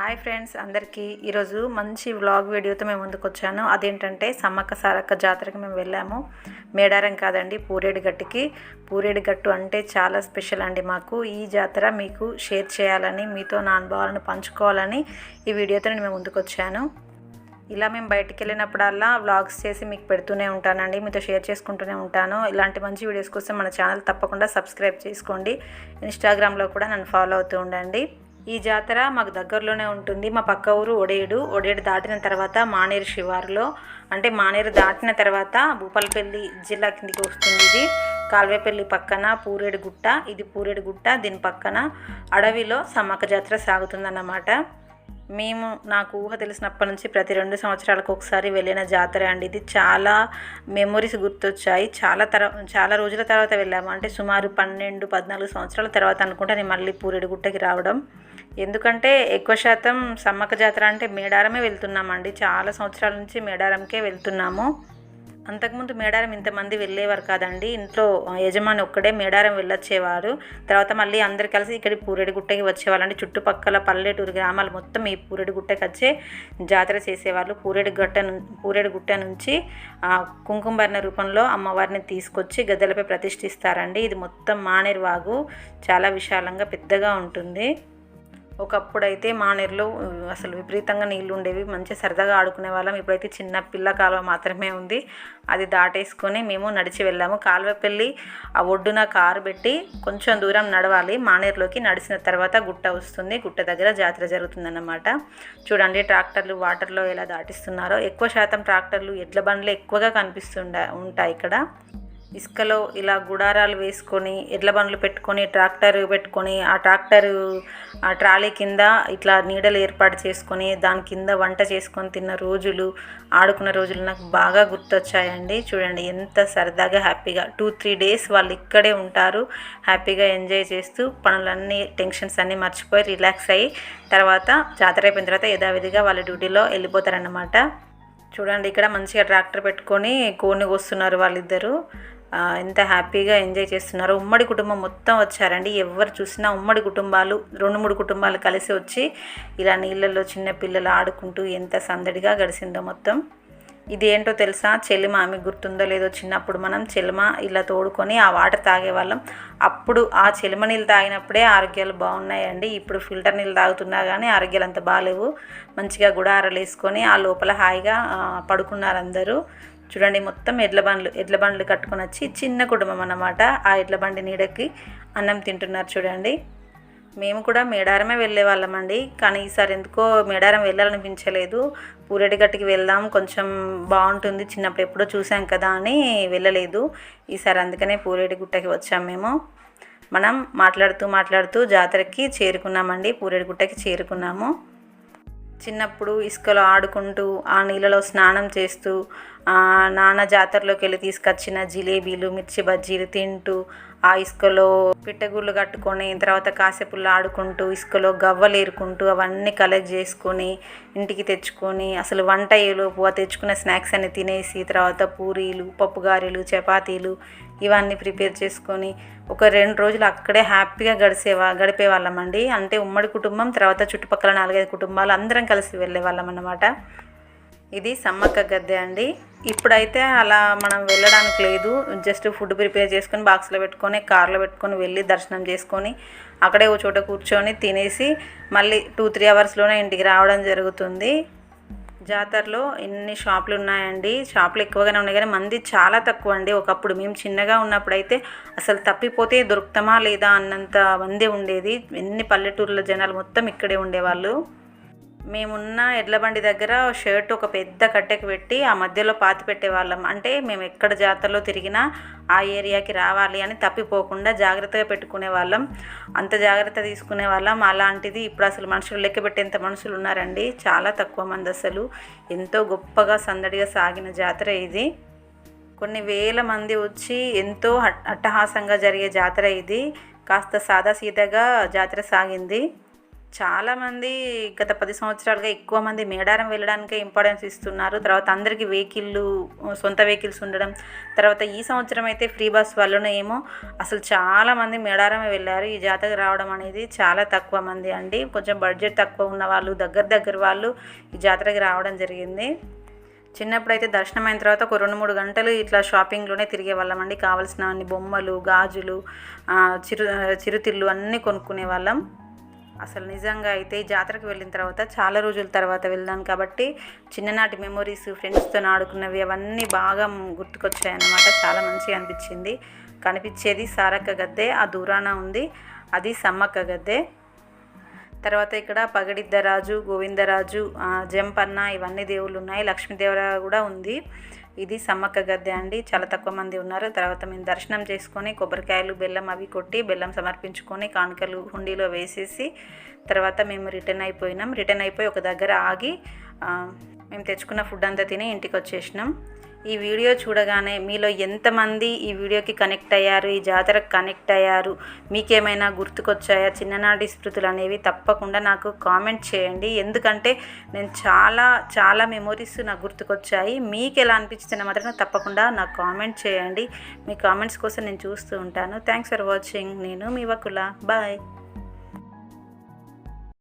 Hi friends అందరికీ. ఈరోజు మంచి వ్లాగ్ వీడియోతో మేము ముందుకు వచ్చాను. అదేంటంటే సమ్మక్క సారక్క జాతరకి మేము వెళ్ళాము. మేడారం కాదండి పూరేడు గట్టుకి పూరేడు గట్టు అంటే చాలా స్పెషల్ అండి మాకు. ఈ జాతర మీకు షేర్ చేయాలని మీతో నా అనుభవాలను పంచుకోవాలని ఈ వీడియోతో నేను మేము ముందుకు వచ్చాను. ఇలా మేము బయటికి వెళ్ళినప్పుడల్లా వ్లాగ్స్ చేసి మీకు పెడుతూనే ఉంటానండి మీతో షేర్ చేసుకుంటూనే ఉంటాను. ఇలాంటి మంచి వీడియోస్ కోసం మన ఛానల్ తప్పకుండా సబ్స్క్రైబ్ చేసుకోండి. ఇన్స్టాగ్రామ్లో కూడా నన్ను ఫాలో అవుతూ ఉండండి. ఈ జాతర మాకు దగ్గరలోనే ఉంటుంది. మా పక్క ఊరు ఒడేడు. ఒడేడు దాటిన తర్వాత మానేరు శివారులో. అంటే మానేరు దాటిన తర్వాత భూపాలపల్లి జిల్లా కిందికి వస్తుంది ఇది. కాల్వేపల్లి పక్కన పూరేడు గుట్ట ఇది పూరేడు గుట్ట దీని పక్కన అడవిలో సమ్మక్క జాతర సాగుతుందన్నమాట. మేము నాకు ఊహ తెలిసినప్పటి నుంచి ప్రతి రెండు సంవత్సరాలకు ఒకసారి వెళ్ళిన జాతర అండి ఇది. చాలా మెమొరీస్ గుర్తొచ్చాయి. చాలా తర చాలా రోజుల తర్వాత వెళ్ళాము. అంటే సుమారు పన్నెండు పద్నాలుగు సంవత్సరాల తర్వాత అనుకుంటా నేను మళ్ళీ పూరేడుగుట్టకి రావడం. ఎందుకంటే ఎక్కువ శాతం సమ్మక్క జాతర అంటే మేడారమే వెళ్తున్నామండి. చాలా సంవత్సరాల నుంచి మేడారంకే వెళ్తున్నాము. అంతకుముందు మేడారం ఇంతమంది వెళ్ళేవారు కాదండి. ఇంట్లో యజమాని ఒక్కడే మేడారం వెళ్ళొచ్చేవారు. తర్వాత మళ్ళీ అందరు కలిసి ఇక్కడి పూరెడిగుట్టకి వచ్చేవాళ్ళండి. చుట్టుపక్కల పల్లెటూరు గ్రామాలు మొత్తం ఈ పూరెడిగుట్టకి వచ్చే జాతర చేసేవాళ్ళు. పూరేడు పూరెడిగుట్ట నుంచి కుంకుమర్ణ రూపంలో అమ్మవారిని తీసుకొచ్చి గద్దెలపై ప్రతిష్ఠిస్తారండి. ఇది మొత్తం మానేరువాగు చాలా విశాలంగా పెద్దగా ఉంటుంది. ఒకప్పుడైతే మానేరులో అసలు విపరీతంగా నీళ్ళు ఉండేవి మంచిగా సరదాగా ఆడుకునే వాళ్ళం. ఇప్పుడైతే చిన్న పిల్ల కాలువ మాత్రమే ఉంది. అది దాటేసుకొని మేము నడిచి వెళ్ళాము. కాలువపల్లి ఆ ఒడ్డున కారు పెట్టి కొంచెం దూరం నడవాలి. మానేరులోకి నడిచిన తర్వాత గుట్ట వస్తుంది. గుట్ట దగ్గర జాతర జరుగుతుందన్నమాట. చూడండి ట్రాక్టర్లు వాటర్లో ఎలా దాటిస్తున్నారో. ఎక్కువ శాతం ట్రాక్టర్లు ఎడ్ల బండ్లు ఎక్కువగా కనిపిస్తుండ ఉంటాయి ఇక్కడ. ఇసుకలో ఇలా గుడారాలు వేసుకొని ఎడ్ల బండ్లు పెట్టుకొని ట్రాక్టర్ పెట్టుకొని ఆ ట్రాక్టర్ ఆ ట్రాలీ కింద ఇట్లా నీడలు ఏర్పాటు చేసుకొని దాని కింద వంట చేసుకొని తిన్న రోజులు ఆడుకున్న రోజులు నాకు బాగా గుర్తొచ్చాయండి. చూడండి ఎంత సరదాగా హ్యాపీగా టూ త్రీ డేస్ వాళ్ళు ఇక్కడే ఉంటారు. హ్యాపీగా ఎంజాయ్ చేస్తూ పనులన్నీ టెన్షన్స్ అన్నీ మర్చిపోయి రిలాక్స్ అయ్యి తర్వాత జాతర అయిపోయిన తర్వాత యథావిధిగా వాళ్ళ డ్యూటీలో వెళ్ళిపోతారన్నమాట. చూడండి ఇక్కడ మంచిగా ట్రాక్టర్ పెట్టుకొని కోడిని కోస్తున్నారు వాళ్ళిద్దరూ. ఎంత హ్యాపీగా ఎంజాయ్ చేస్తున్నారు. ఉమ్మడి కుటుంబం మొత్తం వచ్చారండి. ఎవరు చూసినా ఉమ్మడి కుటుంబాలు రెండు మూడు కుటుంబాలు కలిసి వచ్చి ఇలా నీళ్ళల్లో చిన్న పిల్లలు ఆడుకుంటూ ఎంత సందడిగా గడిచిందో మొత్తం. ఇది ఏంటో తెలుసా? చెలిమ ఆమె గుర్తుందో లేదో చిన్నప్పుడు మనం చెలిమ ఇలా తోడుకొని ఆ వాటర్ తాగేవాళ్ళం. అప్పుడు ఆ చెలిమ నీళ్ళు తాగినప్పుడే ఆరోగ్యాలు బాగున్నాయండి. ఇప్పుడు ఫిల్టర్ నీళ్ళు తాగుతున్నా కానీ ఆరోగ్యాలు అంత బాగాలేవు మంచిగా గుడారలు వేసుకొని ఆ లోపల హాయిగా పడుకున్నారు అందరూ. చూడండి మొత్తం ఎడ్ల బండ్లు ఎడ్ల బండ్లు కట్టుకొని వచ్చి చిన్న కుటుంబం అన్నమాట. ఆ ఎడ్ల బండి నీడకి అన్నం తింటున్నారు చూడండి. మేము కూడా మేడారమే వెళ్ళే వాళ్ళమండి కానీ ఈసారి ఎందుకో మేడారం వెళ్ళాలనిపించలేదు. పూరెడిగట్టుకి వెళ్దాం కొంచెం బాగుంటుంది. చిన్నప్పుడు ఎప్పుడో చూసాం కదా అని వెళ్ళలేదు. ఈసారి అందుకనే పూరేడిగుట్టకి వచ్చాం మేము. మనం మాట్లాడుతూ మాట్లాడుతూ జాతరకి చేరుకున్నామండి. పూరేడిగుట్టకి చేరుకున్నాము. చిన్నప్పుడు ఇసుకలో ఆడుకుంటూ ఆ నీళ్ళలో స్నానం చేస్తూ నాన్న జాతరలోకి వెళ్ళి తీసుకొచ్చిన జిలేబీలు మిర్చి బజ్జీలు తింటూ ఆ ఇసుకలో పిట్టగుళ్ళు కట్టుకొని తర్వాత కాసేపుల్లో ఆడుకుంటూ ఇసుకలో గవ్వలు ఏరుకుంటూ అవన్నీ కలెక్ట్ చేసుకొని ఇంటికి తెచ్చుకొని అసలు వంట అయ్యేలోపు ఆ తెచ్చుకున్న స్నాక్స్ అన్ని తినేసి తర్వాత పూరీలు పప్పుగారెలు చపాతీలు ఇవన్నీ ప్రిపేర్ చేసుకొని ఒక రెండు రోజులు అక్కడే హ్యాపీగా గడిసేవా గడిపేవాళ్ళమండి. అంటే ఉమ్మడి కుటుంబం తర్వాత చుట్టుపక్కల నాలుగైదు కుటుంబాలు అందరం కలిసి వెళ్ళే వాళ్ళం అన్నమాట ఇది సమ్మక్క గద్దె అండి. ఇప్పుడైతే అలా మనం వెళ్ళడానికి లేదు. జస్ట్ ఫుడ్ ప్రిపేర్ చేసుకొని బాక్స్లో పెట్టుకొని కార్లో పెట్టుకొని వెళ్ళి దర్శనం చేసుకొని అక్కడే ఓ చోట కూర్చొని తినేసి మళ్ళీ టూ త్రీ అవర్స్లోనే ఇంటికి రావడం జరుగుతుంది. జాతరలో ఎన్ని షాపులు ఉన్నాయండి. షాపులు ఎక్కువగానే ఉన్నాయి కానీ మంది చాలా తక్కువ అండి. ఒకప్పుడు మేము చిన్నగా ఉన్నప్పుడైతే అసలు తప్పిపోతే దొరుకుతామా లేదా అన్నంత మంది ఉండేది. ఎన్ని పల్లెటూర్ల జనాలు మొత్తం ఇక్కడే ఉండేవాళ్ళు. మేమున్న ఎడ్లబండి దగ్గర షర్ట్ ఒక పెద్ద కట్టెకి పెట్టి ఆ మధ్యలో పాతి పెట్టేవాళ్ళం. అంటే మేము ఎక్కడ జాతరలో తిరిగినా ఆ ఏరియాకి రావాలి అని తప్పిపోకుండా జాగ్రత్తగా పెట్టుకునే వాళ్ళం అంత జాగ్రత్త తీసుకునే వాళ్ళం అలాంటిది ఇప్పుడు అసలు మనుషులు లెక్క పెట్టేంత మనుషులు ఉన్నారండి. చాలా తక్కువ మంది అసలు. ఎంతో గొప్పగా సందడిగా సాగిన జాతర ఇది. కొన్ని వేల మంది వచ్చి ఎంతో అట్టహాసంగా జరిగే జాతర ఇది. కాస్త సాదాసీదాగా జాతర సాగింది. చాలామంది గత పది సంవత్సరాలుగా ఎక్కువ మంది మేడారం వెళ్ళడానికే ఇంపార్టెన్స్ ఇస్తున్నారు. తర్వాత అందరికీ వెహికల్లు సొంత వెహికల్స్ ఉండడం తర్వాత ఈ సంవత్సరం అయితే ఫ్రీ బస్ వల్లనే ఏమో అసలు చాలామంది మేడారమే వెళ్ళారు. ఈ జాతరకు రావడం అనేది చాలా తక్కువ మంది అండి. కొంచెం బడ్జెట్ తక్కువ ఉన్న వాళ్ళు దగ్గర దగ్గర వాళ్ళు ఈ జాతరకి రావడం జరిగింది. చిన్నప్పుడైతే దర్శనం అయిన తర్వాత ఒక రెండు మూడు గంటలు ఇట్లా షాపింగ్లోనే తిరిగే వాళ్ళం అండి. కావాల్సిన అన్ని బొమ్మలు గాజులు చిరు చిరుతిళ్ళు అన్నీ కొనుక్కునే వాళ్ళం. అసలు నిజంగా అయితే జాతరకు వెళ్ళిన తర్వాత చాలా రోజుల తర్వాత వెళ్ళాను కాబట్టి చిన్ననాటి మెమొరీస్ ఫ్రెండ్స్తో ఆడుకున్నవి అవన్నీ బాగా గుర్తుకొచ్చాయి అన్నమాట చాలా మంచిగా అనిపించింది. కనిపించేది సారక్క గద్దె ఆ దూరాన ఉంది. అది సమ్మక్క గద్దె. తర్వాత ఇక్కడ పగడిద్దరాజు గోవిందరాజు జంపన్న ఇవన్నీ దేవుళ్ళు ఉన్నాయి లక్ష్మీదేవర కూడా ఉంది. ఇది సమ్మక్క గద్దె అండి. చాలా తక్కువ మంది ఉన్నారు. తర్వాత మేము దర్శనం చేసుకొని కొబ్బరికాయలు బెల్లం అవి కొట్టి బెల్లం సమర్పించుకొని కానుకలు హుండీలో వేసేసి తర్వాత మేము రిటర్న్ అయిపోయినాం. రిటర్న్ అయిపోయి ఒక దగ్గర ఆగి మేము తెచ్చుకున్న ఫుడ్ అంతా తిని ఇంటికి వచ్చేసినాం. ఈ వీడియో చూడగానే మీలో ఎంతమంది ఈ వీడియోకి కనెక్ట్ అయ్యారు? ఈ జాతరకు కనెక్ట్ అయ్యారు? మీకేమైనా గుర్తుకొచ్చాయా? చిన్ననాటి స్మృతులు అనేవి తప్పకుండా నాకు కామెంట్ చేయండి. ఎందుకంటే నేను చాలా చాలా మెమొరీస్ నాకు గుర్తుకొచ్చాయి. మీకు ఎలా అనిపించిందో మాత్రం తప్పకుండా నాకు కామెంట్ చేయండి. మీ కామెంట్స్ కోసం నేను చూస్తూ ఉంటాను. థ్యాంక్స్ ఫర్ వాచింగ్ నేను మీ వకుల. బాయ్